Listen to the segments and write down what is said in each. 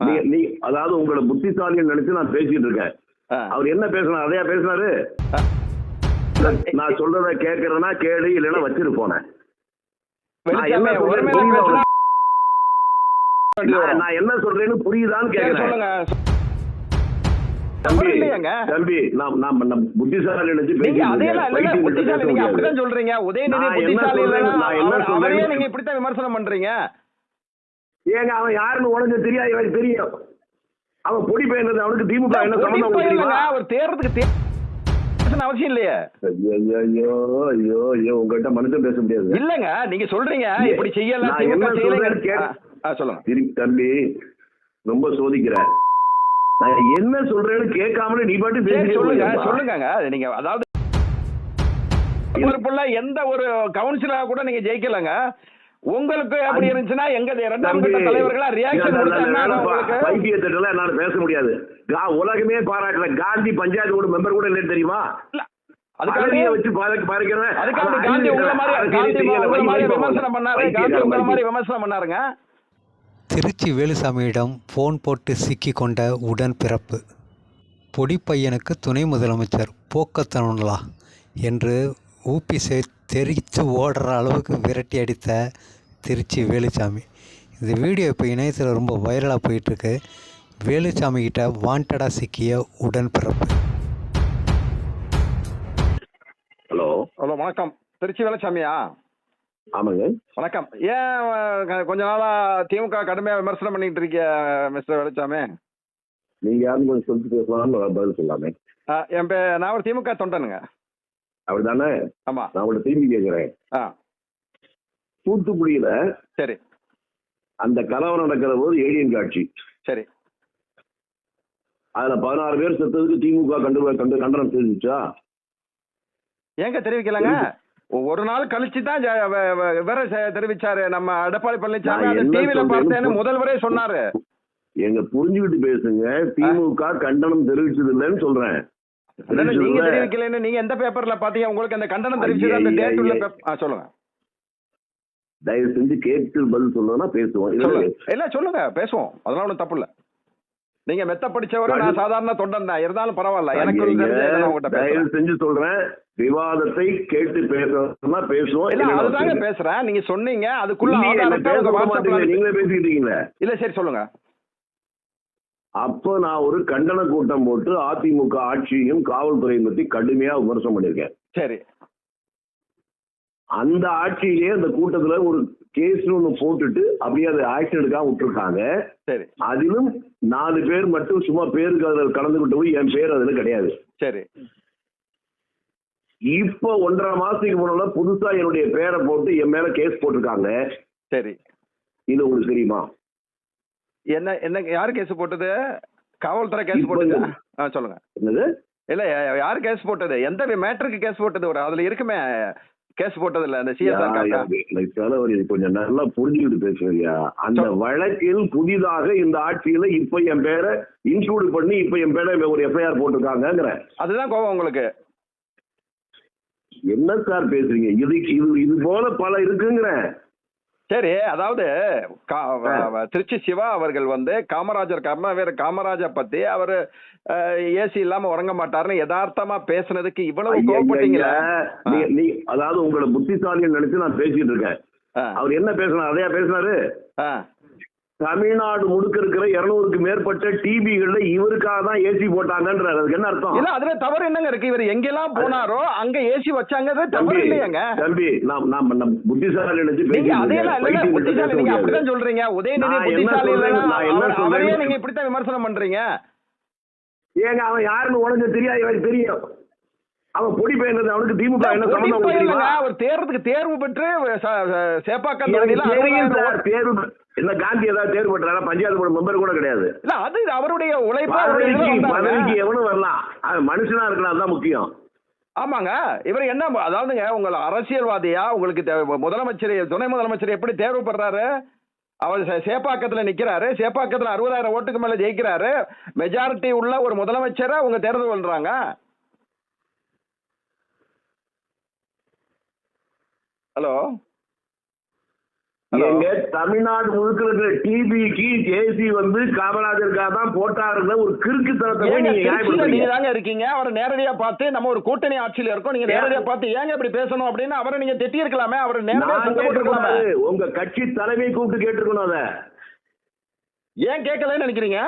நீ- அதாவது உங்களை புத்திசாலின்னு நினைச்சு நான் பேசிட்டு இருக்கேன். அவர் என்ன பேசினார்? அதையா பேசினாரு? நான் சொல்றத கேக்குறேன்னா கேளு இல்லைன்னா வச்சிரு போனேன் நான் என்ன சொல்றேன்னு புரியுதான்னு கேக்குறேன். தம்பி நான் நான் புத்திசாலி நினைச்சு பைத்தியம் புத்திசாலி பேச நீங்க முடியாது. அப்படித்தான் சொல்றீங்க. உதயநிதி புத்திசாலி இல்லைன்னா நான் என்ன அவர்- அவரையே நீங்க இப்படித்தான் விமர்சனம் பண்றீங்க. ஏங்க அவன் யாருன்னு உனக்கு தெரியாது எனக்கு தெரியும். அவன் பொடி பையன் அவனுக்கு திமுக என்ன சம்பந்தம் அவர் தேர்றதுக்கு அவசியம் இல்லையே. ஐயோ ஐயோ ஐயோ உங்ககிட்ட மனுஷன் பேச முடியாது. இல்லங்க நீங்க சொல்றீங்க. இப்படி செய்யல என்ன சொல்றேன்னு சொல்லுங்க. திருப்பி தம்பி ரொம்ப சோதிக்கிற நான் என்ன சொல்றேன்னு கேட்காமலே நீ பாட்டு சொல்லுங்க. சொல்லுங்க அது நீங்க அதாவது எந்த ஒரு கவுன்சிலரா கூட நீங்க ஜெயிக்கலங்க. உங்களுக்கு அப்படி இருந்துச்சுன்னா எங்க இரண்டாம் கட்ட தலைவர்களா ரியாக்ஷன் பைத்தியத்திட்டலாம் என்னால பேச முடியாது. உலகமே பாராட்டல. காந்தி பஞ்சாயத்து கூட மெம்பர் கூட இல்லைன்னு தெரியுமா? பதவியை வச்சு பாராக்க பாருக்கிறேன் அதுக்காண்டி காந்தி உங்களை மாதிரி காந்தி உங்களை மாதிரி விமர்சனம் பண்ணாரு. காந்தி உங்களை மாதிரி விமர்சனம் பண்ணாருங்க. திருச்சி வேலுசாமியிடம் ஃபோன் போட்டு சிக்கி கொண்ட உடன்பிறப்பு. பொடி பையனுக்கு துணை முதலமைச்சர் போக்கத்தனுங்களா என்று ஊபிசை தெரித்து ஓடுற அளவுக்கு விரட்டி அடித்த திருச்சி வேலுசாமி இந்த வீடியோ இப்போ இணையத்தில் ரொம்ப வைரலாக போயிட்டுருக்கு. வேலுசாமி கிட்ட வாண்டடாக சிக்கிய உடன்பிறப்பு. ஹலோ ஹலோ வணக்கம். திருச்சி வேலுச்சாமியா? ஆமாங்க. வணக்கம். ஏன் கொஞ்ச நாளா திமுக கடுமையா விமர்சனம் பண்ணிட்டு இருக்கீங்க மிஸ்டர் வேலுச்சாமி? நீங்க யாரும் கொஞ்சம் சொல்லிட்டு பேசலாம்னு நான் பதில் சொல்லாமே. என் பே நான் ஒரு திமுக தொண்டனுங்க. அப்படிதானே ஆமா. நான் உங்களை திரும்பி கேட்கிறேன் தூத்துக்குடியில சரி. அந்த கலவரம் நடக்கிற போது ஏடியன் காட்சி. சரி. அதுல பதினாறு பேர் செத்ததுக்கு திமுக கண்டு கண்டு கண்டனம் தெரிவிச்சா ஏங்க தெரிவிக்கலங்க? ஒரு நாள் கழிச்சு தான் விவரம் தெரிவிச்சாரு. நம்ம எடப்பாடி பழனிசாமி அந்த சொல்றேன்னு பார்த்தேன்னு முதல்வரே சொன்னாரு. எங்க புரிஞ்சுக்கிட்டு பேசுங்க. திமுக கண்டனம் தெரிவிச்சது இல்லைன்னு சொல்றேன். நீங்க. தெரிவிக்கலன்னு நீங்க எந்த பேப்பர்ல பாத்தீங்க? உங்களுக்கு அந்த கண்டனம் தெரிவிச்சது அந்த டேட் உள்ள. பேப்பர் சொல்லுங்க. தயவு செஞ்சு கேட்டு பதில் சொல்லணும்னா பேசுவோம். இல்ல, சொல்லுங்க. பேசுவோம். அதெல்லாம் ஒண்ணும் தப்பு இல்ல. நீங்க மெத்த படிச்சவரு நான் சாதாரண தொண்டன் தான். இருந்தாலும் பரவாயில்ல. எனக்கு தயவு செஞ்சு சொல்றேன். விவாதத்தை கேட்டு பேசணும்னா பேசுவோம். இல்ல அதுதாங்க. பேசுறேன். நீங்க சொன்னீங்க. அதுக்குள்ள நீங்களே பேசிக்கிட்டீங்களே? இல்ல சரி சொல்லுங்க. அப்ப நான் ஒரு கண்டன கூட்டம் போட்டு அதிமுக ஆட்சியையும் காவல்துறையும் பத்தி கடுமையா விமர்சனம் பண்ணிருக்கேன் சரி. அந்த ஆட்சியிலே அந்த கூட்டத்துல ஒரு கேஸ் ஒண்ணு போட்டுட்டு அப்படியே அதை ஆக்ஷன் எடுக்காம விட்டுருக்காங்க. சரி. அதிலும் நாலு பேர் மட்டும் சும்மா பேருக்கு அதில் கலந்துகிட்டு போய் என் பேர் அதுல கிடையாது. சரி. இப்ப ஒன்றரை மாசத்துக்கு முன்னால புதுசா என்னுடைய பேரை போட்டு என் மேல கேஸ் போட்டிருக்காங்க. சரி. இது உங்களுக்கு தெரியுமா? என்ன என்ன யாரு கேஸ் போட்டது? காவல்துறை கேஸ் போட்டது? ஆ சொல்லுங்க. என்னது? இல்ல யாரு கேஸ் போட்டது? எந்த மேட்டருக்கு கேஸ் போட்டது ஒரு அதுல இருக்குமே கேஸ் போட்டது இல்ல அந்த சிஎஸ்ஆர் கொஞ்சம் நல்லா புரிஞ்சுக்கிட்டு பேசுறியா? அந்த. வழக்கில் புதிதாக இந்த ஆட்சியில இப்ப என் பேரை இன்க்ளூட் பண்ணி இப்ப என் பேரை ஒரு எஃப்ஐஆர் போட்டிருக்காங்கங்கிற. அதுதான் கோவம் உங்களுக்கு. என்ன சார் பேசுறீங்க? இது இது இது போல பல இருக்குங்கிற. சரி அதாவது திருச்சி சிவா அவர்கள் வந்து காமராஜர் கர்மவீர காமராஜர் பத்தி அவரு ஏசி இல்லாம உறங்க மாட்டாருன்னு யதார்த்தமா பேசுனதுக்கு இவ்வளவு நீ அதாவது உங்களை புத்திசாலின்னு நினைச்சு நான் பேசிட்டு இருக்கேன். அவர் என்ன பேசினார் அதையா பேசினாரு? ஆ. தமிழ்நாடு முழுக்க இருக்கிற இருநூறுக்கு மேற்பட்ட டிபிகள்ல இவருக்காக தான் ஏசி போட்டாங்கன்ற அதுக்கு என்ன அர்த்தம்? இல்ல அதுல தவறு என்னங்க இருக்கு? இவர் எங்கெல்லாம் போனாரோ அங்க ஏசி வச்சாங்க தவறு தம்பி இல்லையாங்க? தம்பி நான் நான் நான் புத்திசாலி நினைச்சு அதையெல்லாம் இருக்கேன். இல்ல புத்திசாலி பேச நீங்க முடியாது. அப்படித்தான் சொல்றீங்க. உதயநிதி புத்திசாலி இல்லைன்னா நான் என்ன சொல்றேன். நீங்க இப்படித்தான் விமர்சனம் பண்றீங்க? ஏங்க அவன் யாருன்னு உனக்கு தெரியாது எனக்கு தெரியும். அவன் பொடி பையன் அவனுக்கு திமுக என்ன சம்பந்தம்? அவர் தேர்வுக்கு தேர்வு பெற்று சேப்பாக்கம் தேர்வு என்ன காந்தி ஏதாவது தேர்வு பண்றாரா பஞ்சாயத்து போர்டு மெம்பர் கூட கிடையாது. இல்ல அது அவருடைய உழைப்பு பதவிக்கு எவனும் வரலாம். மனுஷனா இருக்கலாம் அதுதான் முக்கியம். ஆமாங்க. இவர் என்ன அதாவதுங்க உங்களை அரசியல்வாதியா? உங்களுக்கு முதலமைச்சர் துணை முதலமைச்சர் எப்படி தேர்வு பண்றாரு அவர் சேப்பாக்கத்துல நிக்கிறாரு. சேப்பாக்கத்துல அறுபதாயிரம் ஓட்டுக்கு மேல ஜெயிக்கிறாரு. மெஜாரிட்டி உள்ள ஒரு முதலமைச்சரை உங்க தேர்தல் பண்றாங்க ஹலோ. எங்க தமிழ்நாடு முழுக்க இருக்கிற டிபிக்கு ஏசி வந்து காமராஜருக்காக தான் போட்டாருங்க ஒரு கிறுக்குத்தனத்தை போய் ஏங்க நீங்க தாங்க இருக்கீங்க. அவரை நேரடியா பார்த்து நம்ம ஒரு கூட்டணி ஆட்சியில இருக்கோம். நீங்க நேரடியா பார்த்து ஏங்க இப்படி பேசணும் அப்படின்னு அவரை நீங்க திட்டி இருக்கலாமே அவரை நேரடியா போட்டுருக்கலாமே. உங்க கட்சி தலைமை கூப்பிட்டு கேட்டிருக்கணும் அத. ஏன் கேட்கலன்னு நினைக்கிறீங்க?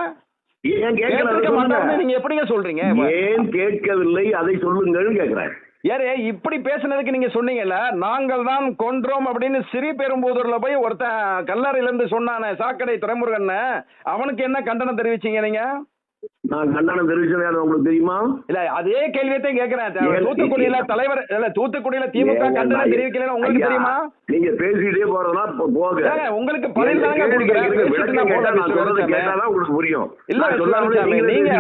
ஏன் கேட்கல. நீங்க எப்படிங்க சொல்றீங்க? ஏன் கேட்கவில்லை? அதை சொல்லுங்கள் கேக்குறேன் யாரு இப்படி பேசுனதுக்கு நீங்க சொன்னீங்கல்ல நாங்கள் தான் கொன்றோம் அப்படின்னு சிறி பெரும்புதூர்ல போய் ஒருத்தன் கல்லறையில இருந்து சொன்னானே சாக்கடை துறைமுருகன் அவனுக்கு என்ன கண்டனம் தெரிவிச்சீங்க நீங்க? நான் கண்டனம் தெரிவிச்சது யாரு உங்களுக்கு தெரியுமா? இல்ல அதே கேள்வியத்தான் கேக்குறேன் தூத்துக்குடியில தலைவர் இல்ல தூத்துக்குடியில திமுக கண்டனம் தெரிவிக்கல உங்களுக்கு தெரியுமா? நீங்க பேசிட்டே போறதா போக உங்களுக்கு பதில் தாங்க உங்களுக்கு புரியும். இல்ல நீங்க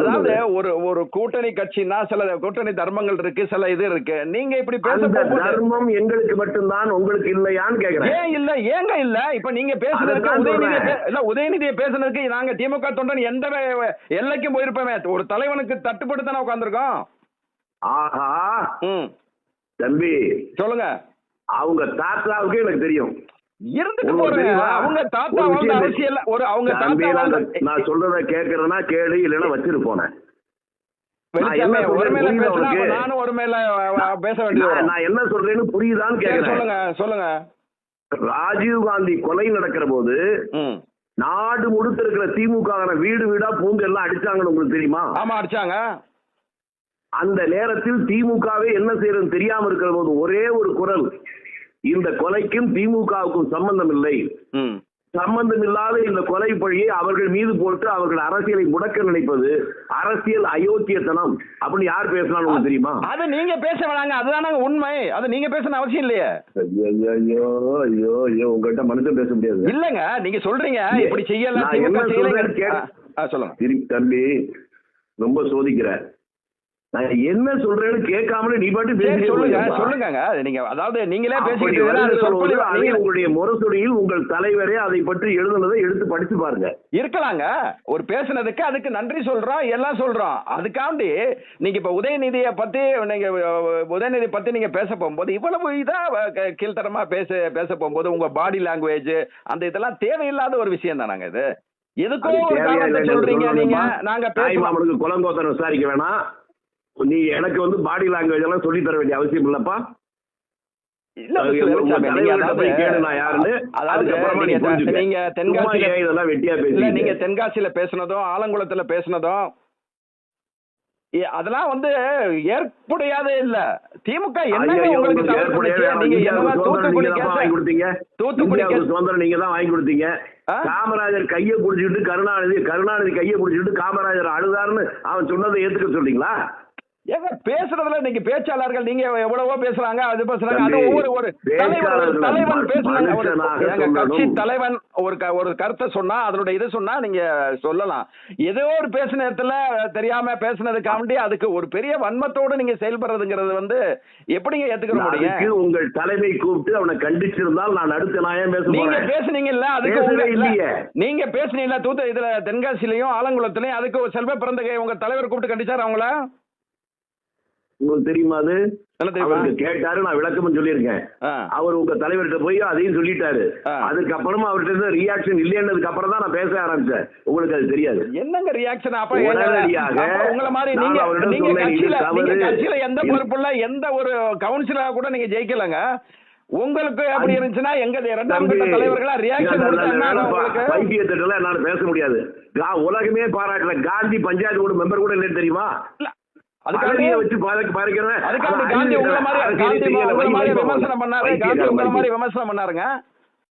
அதாவது? ஒரு ஒரு கூட்டணி கட்சினா சில கூட்டணி தர்மங்கள் இருக்கு சில இது இருக்கு. நீங்க இப்படி பேச தர்மம் எங்களுக்கு மட்டும்தான் உங்களுக்கு இல்லையான்னு கேக்குறேன் ஏன் இல்ல? ஏங்க இல்ல? இப்ப நீங்க அதைத்தான் உதயநிதி. இல்ல உதயநிதியை பேசுனதுக்கு நாங்க திமுக தொண்டன் எந்த வே- எல்லைக்கும் போயிருப்போமே ஒரு தலைவனுக்கு தட்டுப்பட்டு தானே உட்காந்துருக்கோம் ஆஹா. ம். தம்பி. சொல்லுங்க. அவங்க தாத்தாவுக்கு எனக்கு தெரியும். இருந்துட்டு போறேன்? அவங்க தாத்தா வாழ்ந்த அரசியல் ஒரு அவங்க தாத்தா நான் சொல்றத கேக்குறேன்னா கேளு இல்லைன்னா வச்சிரு போனேன்? நானும் ஒரு மேல பேச வேண்டியது நான் என்ன சொல்றேன்னு புரியுதான்னு கேக்குறேன். சொல்லுங்க சொல்லுங்க. ராஜீவ் காந்தி கொலை நடக்கிற போது நாடு முழுக்க இருக்கிற திமுக வீடு வீடா பூந்து எல்லாம் அடிச்சாங்கன்னு உங்களுக்கு தெரியுமா? ஆமா அடிச்சாங்க. அந்த நேரத்தில் திமுகவே என்ன செய்யறது தெரியாம இருக்கிற போது ஒரே ஒரு குரல் இந்த கொலைக்கும் திமுகவுக்கும் சம்பந்தம் இல்லை. ம் சம்பந்தம் இல்லாத இந்த கொலை பழியை அவர்கள் மீது போட்டு அவர்கள் அரசியலை முடக்க நினைப்பது அரசியல் அயோக்கியத்தனம் அப்படின்னு யார் பேசினாலும் உங்களுக்கு தெரியுமா? அது நீங்க பேச வேணாங்க. அதுதானே உண்மை. அது நீங்க பேசணும் அவசியம் இல்லையே. ஐயோ ஐயோ ஐயோ உங்ககிட்ட மனுஷன் பேச முடியாது. இல்லங்க. நீங்க சொல்றீங்க. இப்படி செய்யல நான் திமுக என்ன ஆ, சொல்லுங்க. தம்பி ரொம்ப சோதிக்கிற. நான் என்ன சொல்றேன்னு கேட்காமலே நீ பாட்டு பேசிட்டே சொல்லுங்க. சொல்லுங்க நீங்க அதாவது நீங்களே நீங்க- உங்களுடைய முரசொலியில் உங்கள் தலைவரே அதை பற்றி எழுதுனதை எடுத்து படிச்சு பாருங்க. இருக்கலாங்க. ஒரு பேசுனதுக்கு அதுக்கு நன்றி சொல்றோம் எல்லாம் சொல்றோம் அதுக்காண்டி நீங்க இப்ப உதயநிதியை பத்தி நீங்க உதயநிதி பத்தி நீங்க பேச போகும்போது இவ்வளவு இதா கீழ்த்தரமா பேச பேச போகும்போது உங்க பாடி லாங்குவேஜ் அந்த இதெல்லாம் தேவையில்லாத ஒரு விஷயம் தானாங்க இது? எதுக்கோ அது ஒரு தேவையா காரணத்தை இல்லைன்னு சொல்றீங்க நீங்க? நாங்க மாமனுக்கு குலங்கோத்தரம் விசாரிக்க வேணாம். நீ எனக்கு வந்து பாடி லாங்குவேஜ் எல்லாம் சொல்லி தர வேண்டிய அவசியம் இல்லப்பா. நீங்க தென்காசியில ஏன் இதெல்லாம் வெட்டியா இல்ல பேசிக்கிட்டு? நீங்க தென்காசியில பேசுனதும் ஆலங்குளத்துல பேசுனதும் அதெல்லாம் வந்து ஏற்புடையாதே இல்ல. திமுக என்னங்க ஐயையோ, உங்களுக்கு? நீங்க தான் வாங்கி கொடுத்தீங்க. காமராஜர் கையை புடிச்சிட்டு கருணாநிதி கருணாநிதி கையை புடிச்சிட்டு காமராஜர் அழுதாருன்னு அவன் சொன்னதை ஏத்துக்க சொல்றீங்களா? ஏங்க பேசுறதுல நீங்க பேச்சாளர்கள் நீங்க எவ்வளவோ பேசுறாங்க அது பேசுறாங்க. அது ஒவ்வொரு ஒரு தலைவன் மனுஷனாக எங்க கட்சி. தலைவன் ஒரு ஒரு கருத்தை சொன்னா அதனுடைய இது சொன்னா நீங்க சொல்லலாம். ஏதோ ஒரு பேசின இடத்துல தெரியாம பேசுனதுக்காண்டி அதுக்கு ஒரு பெரிய வன்மத்தோடு நீங்க செயல்படுறதுங்கிறது வந்து எப்படிங்க ஏத்துக்கிற முடியும்? உங்கள் தலைமை கூப்பிட்டு அவனை கண்டிச்சிருந்தால் நான் அடுத்து நான் ஏன் பேச நீங்க பேசுனீங்கல்ல அதுக்கு உங்க-. நீங்க பேசுனீங்கல்ல தூத்து இதுல தென்காசிலையும் ஆலங்குளத்திலையும் அதுக்கு ஒரு செல்வ பிறந்தகை உங்க தலைவர் கூப்பிட்டு கண்டிச்சாரு அவங்கள? உங்களுக்கு தெரியுமா அது? கேட்டாரு நான் விளக்கமும் சொல்லியிருக்கேன். அவர் உங்க தலைவர்கிட்ட போய் அதையும் சொல்லிட்டாரு. அதுக்கப்புறமா அவர்கிட்ட இருந்து ரியாக்ஷன் இல்லைன்னதுக்கு அப்புறம் தான் நான் பேச ஆரம்பிச்சேன். உங்களுக்கு அது தெரியாது. என்னங்க ரியாக்ஷன் அப்ப உங்கள மாதிரி நீங்க கட்சியில நீங்க தவறு. கட்சியில எந்த பொறுப்புல எந்த ஒரு கவுன்சிலரா கூட நீங்க ஜெயிக்கலங்க. உங்களுக்கு அப்படி இருந்துச்சுன்னா எங்க இரண்டாம் கட்ட தலைவர்களா ரியாக்ஷன் பைத்தியத்திட்டலாம் என்னால பேச முடியாது. உலகமே பாராட்டல. காந்தி பஞ்சாயத்து கூட மெம்பர் கூட இல்லைன்னு தெரியுமா? அழகிய வச்சு மாதிரி காந்தி உங்கள மாதிரி விமர்சனம் பண்ணாரு. காந்தி உங்கள மாதிரி விமர்சனம் பண்ணாருங்க.